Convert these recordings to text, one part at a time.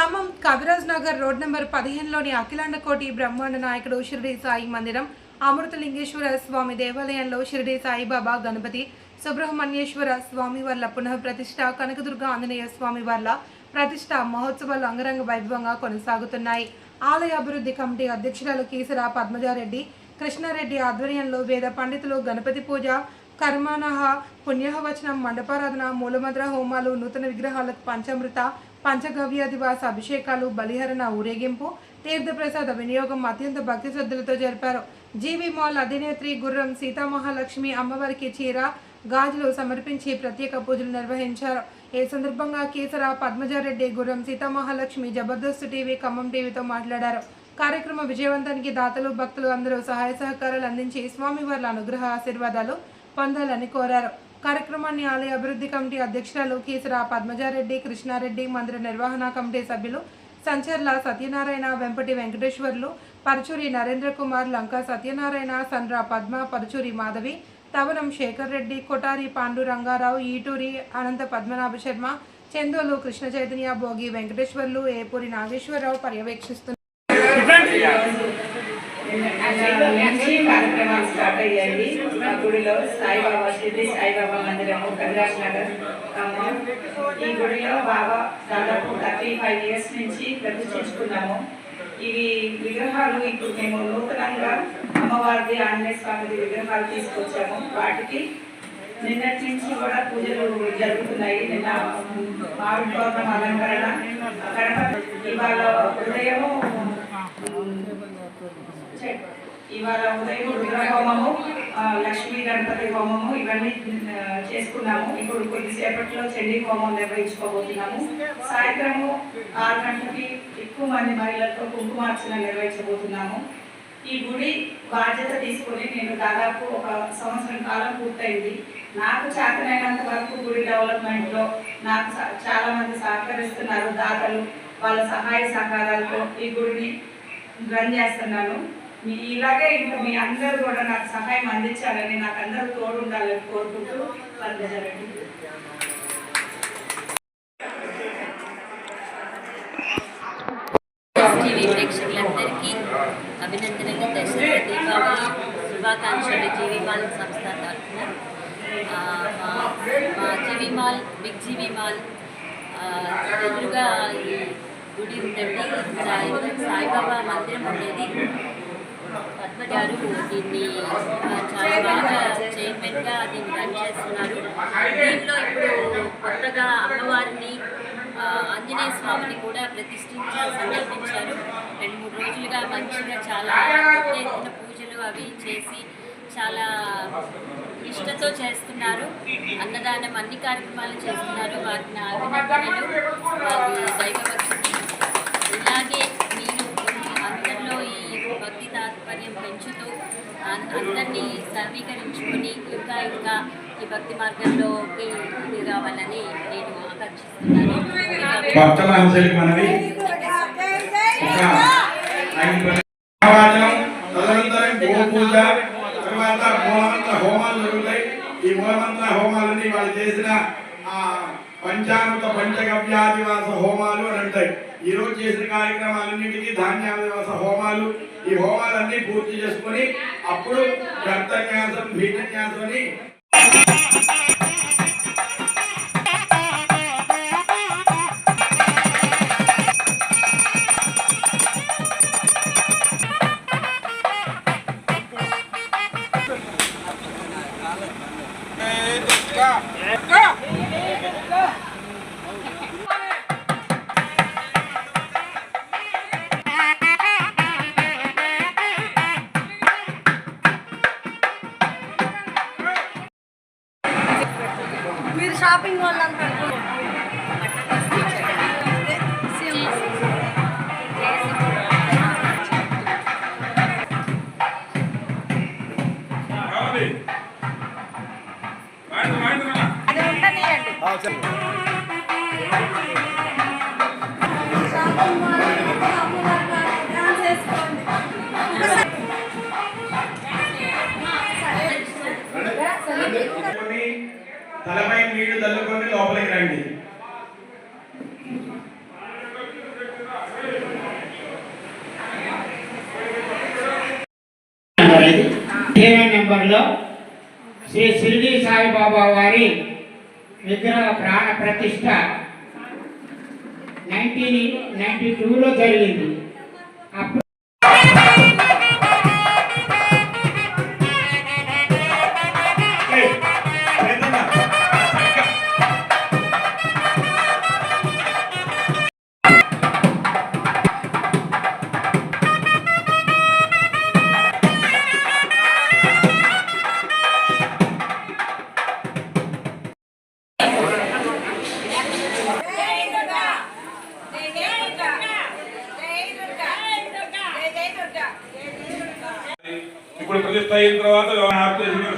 Khammam Kaviraj Nagar road number పదిహేనులోని అఖిలాండకోటి బ్రహ్మాండ నాయకుడు షిరిడి సాయి మందిరం అమృతలింగేశ్వర స్వామి దేవాలయంలో షిరిడి సాయిబాబా గణపతి సుబ్రహ్మణ్యేశ్వర స్వామి వార్ల పునః ప్రతిష్ట కనకదుర్గ ఆంజనేయ స్వామి వార్ల ప్రతిష్ట మహోత్సవాలు అంగరంగ వైభవంగా కొనసాగుతున్నాయి. ఆలయ అభివృద్ధి కమిటీ అధ్యక్షురాలు కీసర పద్మజారెడ్డి కృష్ణారెడ్డి ఆధ్వర్యంలో వేద పండితులు గణపతి పూజ కర్మానహ పుణ్యహవచనం మండపారాధన మూలమంత్ర హోమాలు నూతన విగ్రహాలకు పంచామృత పంచగవ్యాధివాస అభిషేకాలు బలిహరణ ఊరేగింపు తీర్థప్రసాద వినియోగం అత్యంత భక్తి శ్రద్ధలతో జరిపారు. జీవి మాల్ అధినేత్రి గుర్రం సీతామహాలక్ష్మి అమ్మవారికి చీర గాజులు సమర్పించి ప్రత్యేక పూజలు నిర్వహించారు. ఈ సందర్భంగా కేసర పద్మజారెడ్డి గుర్రం సీతామహాలక్ష్మి జబర్దస్త్ టీవీ ఖమ్మం టీవీతో మాట్లాడారు. కార్యక్రమ విజయవంతానికి దాతలు భక్తులు అందరూ సహాయ సహకారాలు అందించి స్వామివార్ల అనుగ్రహ ఆశీర్వాదాలు పొందాలని కోరారు. కార్యక్రమాన్ని ఆలయ అభివృద్ధి కమిటీ అధ్యక్షురాలు కేసరా పద్మజారెడ్డి కృష్ణారెడ్డి మందిర నిర్వహణ కమిటీ సభ్యులు సంచర్ల సత్యనారాయణ వెంపటి వెంకటేశ్వర్లు పరచూరి నరేంద్ర కుమార్ లంక సత్యనారాయణ సండ్ర పద్మ పరచూరి మాధవి తవనం శేఖర్ రెడ్డి కొటారి పాండు రంగారావు ఈటూరి అనంత పద్మనాభ శర్మ చందోలు కృష్ణ చైతన్య భోగి వెంకటేశ్వర్లు ఏపూరి నాగేశ్వరరావు పర్యవేక్షిస్తున్నారు. కార్యక్రమాలు స్టార్ట్ అయ్యాయి. మా గుడిలో సాయిబాబా షిర్డి సాయిబాబా మందిరము కైలాష్ నగర్ ఖమ్మం ఈ గుడిలో బాబా దాదాపు థర్టీ ఫైవ్ ఇయర్స్ నుంచి ప్రతిష్ఠించుకున్నాము. ఇవి విగ్రహాలు ఇప్పుడు మేము నూతనంగా అమ్మవారిది ఆంజనేయ స్వామిది విగ్రహాలు తీసుకొచ్చాము. వాటికి నిన్నటి నుంచి కూడా పూజలు జరుగుతున్నాయి. నిన్న మామిడి పౌర్ణం అలంకరణ ఇవాళ ఉదయము ఇవాళ ఉదయం రుద్ర హోమము లక్ష్మీ గణపతి హోమము ఇవన్నీ చేసుకున్నాము. ఇప్పుడు కొద్దిసేపట్లో చండీ హోమం నిర్వహించుకోబోతున్నాము. సాయంత్రము ఆరు గంటలకి ఎక్కువ మంది మహిళలతో కుంకుమార్చన నిర్వహించబోతున్నాము. ఈ గుడి బాధ్యత తీసుకొని నేను దాదాపు ఒక సంవత్సరం కాలం పూర్తయింది. నాకు చేతనైనంత వరకు గుడి డెవలప్మెంట్లో నాకు చాలా మంది సహకరిస్తున్నారు. దాతలు వాళ్ళ సహాయ సహకారాలతో ఈ గుడిని రన్ చేస్తున్నాను. మీ ఇలాగే ఇంకా మీ అందరూ కూడా నాకు సహాయం అందించాలని నాకు అందరూ తోడు ఉండాలని కోరుకుంటూ పంపించారండి టీవీ ప్రేక్షకులందరికీ అభినందనలు దసరా దీపావళి శుభాకాంక్షలు జీవీ మాల్ సంస్థ తరఫున. మా G V mall big G V mall ఎదురుగా ఈ గుడి ఉందండి. సాయి సాయిబాబా మందిరం ఉండేది పద్మ గారు దీన్ని చాలా బాగా చైర్మన్గా దీన్ని రన్ చేస్తున్నారు. దీనిలో ఇప్పుడు కొత్తగా అమ్మవారిని ఆంజనేయ స్వామిని కూడా ప్రతిష్ఠించారు సంకల్పించారు. రెండు మూడు రోజులుగా మంచిగా చాలా పెద్ద ఎత్తున పూజలు అవి చేసి చాలా ఇష్టతో చేస్తున్నారు. అన్నదానం అన్ని కార్యక్రమాలు చేస్తున్నారు. వారిని అభినందనలు వారి దైవభక్తి ఇలాగే మీరు అందరిలో ఈ భక్తి తాత్పర్యం పెంచుతూ అన్- అందరినీ ఇంకా ఇంకా ఈ భక్తి మార్గంలోకి ఇది రావాలని నేను ఆకర్షిస్తున్నాను తదనంతరం గోపూజ తర్వాత మూలమంత్ర హోమాలు జరుగుతాయి. ఈ మూలమంత్ర హోమాలని వాళ్ళు చేసిన పంచామృత పంచగవ్యాదివాస హోమాలు అని అంటాయి. ఈ రోజు చేసిన కార్యక్రమాలన్నింటికి ధాన్యాదివాస హోమాలు. ఈ హోమాలన్నీ పూర్తి చేసుకొని అప్పుడు కర్తన్యాసం భీతన్యాసం అని เปงอนลันไป పదిహేను నెంబర్లో శ్రీ షిరిడి సాయిబాబా వారి విగ్రహ ప్రాణ ప్రతిష్ట నైన్టీన్ నైన్టీ టూలో జరిగింది. అప్పుడు ఇప్పుడు ప్రతిష్ట అయిన తర్వాత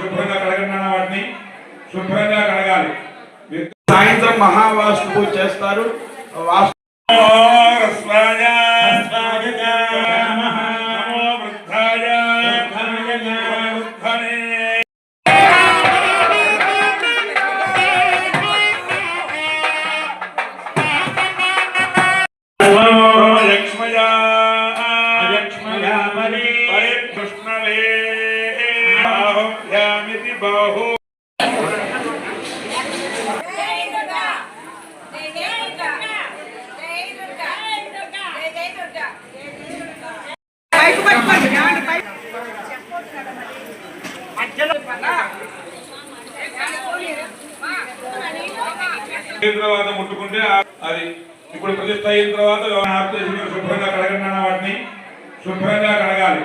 శుభ్రంగా కడగండి వాటిని శుభ్రంగా కడగాలి. సాయంత్రం మహావాస్తు పూజ చేస్తారు. వాస్తు పరికృష్ణవే బాహుభ్యామితి బాహు తర్వాత ముట్టుకుంటే అది ఇప్పుడు ప్రతిష్ట అయిన తర్వాత శుభ్రంగా కడగండి అన్న వాటిని. శుభ్రంగా కడగాలి.